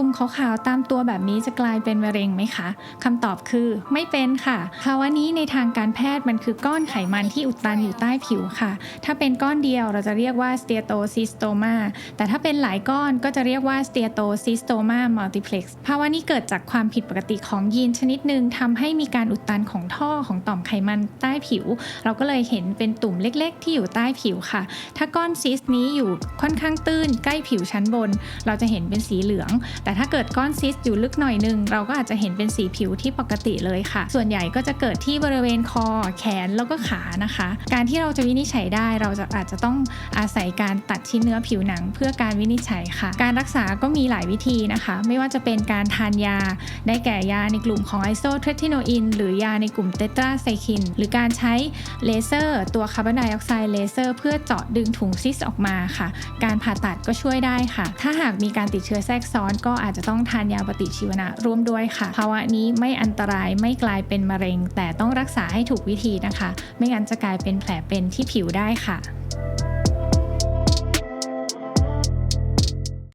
ตุ่มขาวๆตามตัวแบบนี้จะกลายเป็นมะเร็งไหมคะคำตอบคือไม่เป็นค่ะ ภาวะนี้ในทางการแพทย์มันคือก้อนไขมันที่อุดตันอยู่ใต้ผิวค่ะ ถ้าเป็นก้อนเดียวเราจะเรียกว่า steatocystoma แต่ถ้าเป็นหลายก้อนก็จะเรียกว่า steatocystoma multiplex ภาวะนี้เกิดจากความผิดปกติของยีนชนิดหนึ่งทำให้มีการอุดตันของท่อของต่อมไขมันใต้ผิว เราก็เลยเห็นเป็นตุ่มเล็ก ๆ ที่อยู่ใต้ผิวค่ะ ถ้าก้อนซิสนี้อยู่ค่อนข้างตื้นใกล้ผิวชั้นบน เราจะเห็นเป็นสีเหลือง แต่แต่ถ้าเกิดก้อนซิสอยู่ลึกหน่อยนึง เราก็อาจจะเห็นเป็นสีผิวที่ปกติเลยค่ะ ส่วนใหญ่ก็จะเกิดที่บริเวณคอ แขนแล้วก็ขานะคะ การที่เราจะวินิจฉัยได้เราจะอาจจะต้องอาศัยการตัดชิ้นเนื้อผิวหนัง เพื่อการวินิจฉัยค่ะ การรักษาก็มีหลายวิธีนะคะ ไม่ว่าจะเป็นการทานยา ได้แก่ยาในกลุ่มของไอโซเทรติโนอินหรือยาในกลุ่มเตตราไซคิน หรือการใช้เลเซอร์ ตัวคาร์บอนไดออกไซด์เลเซอร์เพื่อเจาะดึงถุงซิสออกมาค่ะ การผ่าตัดก็ช่วยได้ค่ะ ถ้าหากมีการติดเชื้อแทรกซ้อนก็อาจจะต้องทานยาปฏิชีวนะร่วมด้วยค่ะ ภาวะนี้ไม่อันตรายไม่กลายเป็นมะเร็ง แต่ต้องรักษาให้ถูกวิธีนะคะ ไม่งั้นจะกลายเป็นแผลเป็นที่ผิวได้ค่ะ